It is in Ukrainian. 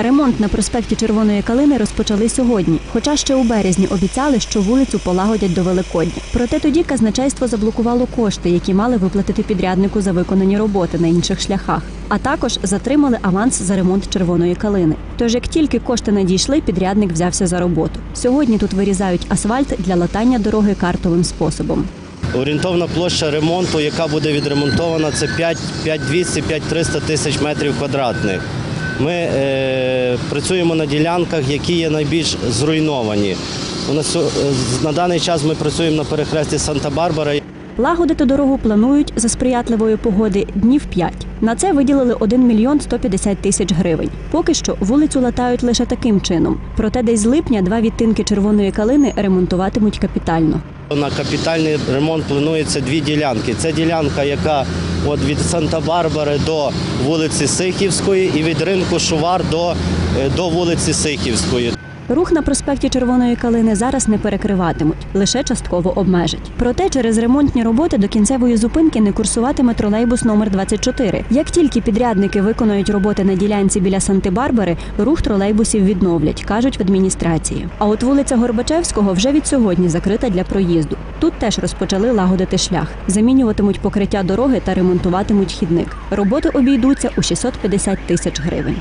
Ремонт на проспекті Червоної Калини розпочали сьогодні, хоча ще у березні обіцяли, що вулицю полагодять до Великодня. Проте тоді казначейство заблокувало кошти, які мали виплатити підряднику за виконані роботи на інших шляхах. А також затримали аванс за ремонт червоної калини. Тож, як тільки кошти надійшли, підрядник взявся за роботу. Сьогодні тут вирізають асфальт для латання дороги картовим способом. Орієнтовна площа ремонту, яка буде відремонтована, це 5 5200-5300 тисяч метрів квадратних. Ми е, працюємо на ділянках, які є найбільш зруйновані. У нас е, на даний час ми працюємо на перехресті Санта-Барбара. Лагодити дорогу планують за сприятливої погоди днів 5. На це виділили 1 мільйон 150 тисяч гривень. Поки що вулицю латають лише таким чином. Проте десь з липня два відтинки червоної калини ремонтуватимуть капітально. На капітальний ремонт планується дві ділянки. Це ділянка, яка от від Санта-Барбари до вулиці Сихівської і від ринку Шувар до, е, до вулиці Сихівської. Рух на проспекті Червоної Калини зараз не перекриватимуть, лише частково обмежать. Проте через ремонтні роботи до кінцевої зупинки не курсуватиме тролейбус номер 24. Як тільки підрядники виконують роботи на ділянці біля Санти-Барбари, рух тролейбусів відновлять, кажуть в адміністрації. А от вулиця Горбачевського вже від сьогодні закрита для проїзду. Тут теж розпочали лагодити шлях, замінюватимуть покриття дороги та ремонтуватимуть хідник. Роботи обійдуться у 650 тисяч гривень.